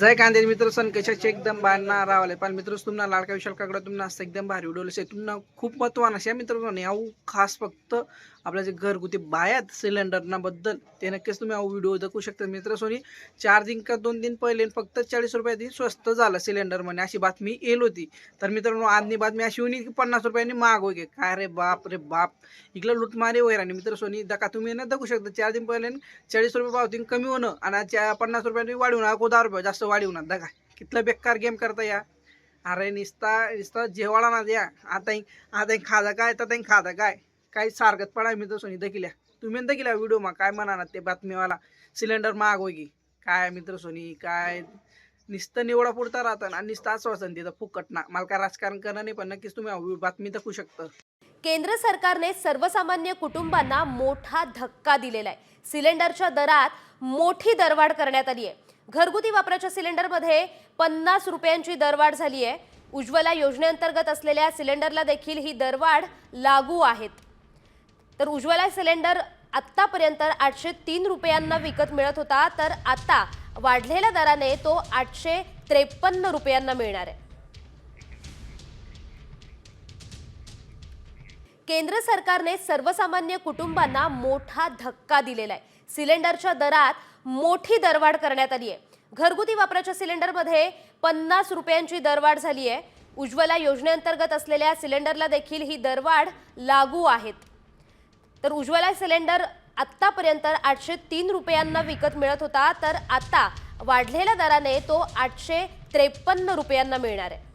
जय कांदे मित्र सण कशाचे एकदम बांधणार रावले पण मित्र तुम्हाला लाडका विशाल काकडा तुम्हाला असं एकदम भारी व्हिडिओ असे तुम्हाला खूप महत्वान असे मित्र याऊ खास फक्त आपल्या जे घरगुती बायात सिलेंडरना बद्दल ते नक्कीच तुम्ही व्हिडिओ दाखवू शकता. मित्र सोनी चार दिन का दोन दिन पहिले फक्त चाळीस रुपयात स्वस्त झालं सिलेंडर म्हणे. अशी बातमी येल होती. तर मित्रांनो आजनी बातमी अशी होणी की पन्नास रुपयांनी महाग होई काय रे बाप रे बाप. इकडं लुटमारे वगैरे आणि मित्र सोनी दका तुम्ही ना दाखवू शकता. चार दिन पहिले चाळीस रुपये पावतीन कमी होणं आणि पन्नास रुपयांनी वाढवून अगो दहा रुपये जास्त वाढवणार दगा कितलं बेकार गेम करता या. अरे निस्ता निस्ता जेवाळा ना द्या. आता आता खादा काय तर त्यांनी खादा काय. काही सारखत पडा मी तर सोनी दखिल्या. तुम्ही दखिल्या व्हिडिओ मा काय म्हणा ते बातमीवाला. सिलेंडर महाग होगी काय मित्र सोनी काय. नुसतं निवडा पुरता राहतं आणि निस्तं आश्वासन देतं फुकट ना. मला काय राजकारण करणं नाही पण नक्कीच तुम्ही बातमी दाखवू शकता. केंद्र सरकारने सर्वसामान्य कुटुंबांना मोठा धक्का दिलेला आहे सिलेंडरच्या दरात मोठी दरवाढ करण्यात आली आहे. घरगुती वापराच्या सिलेंडरमध्ये पन्नास रुपयांची दरवाढ झाली आहे. उज्ज्वला योजनेअंतर्गत असलेल्या सिलेंडरला देखील ही दरवाढ लागू आहेत. तर उज्ज्वला सिलेंडर आत्तापर्यंत आठशे तीन रुपयांना विकत मिळत होता तर आता वाढलेल्या दराने तो आठशे त्रेपन्न रुपयांना मिळणार आहे. केंद्र सरकारने सर्वसामान्य कुटुंबांना मोठा धक्का दिलेला आहे. सिलेंडरच्या दरात मोठी दरवाढ करण्यात आली आहे. घरगुती वापराच्या सिलेंडरमध्ये पन्नास रुपयांची दरवाढ झाली आहे. उज्ज्वला योजनेअंतर्गत असलेल्या सिलेंडरला देखील ही दरवाढ लागू आहेत तर उज्ज्वला सिलेंडर आत्तापर्यंत आठशे तीन रुपयांना विकत मिळत होता तर आता वाढलेल्या दराने तो आठशे त्रेपन्न रुपयांना मिळणार आहे.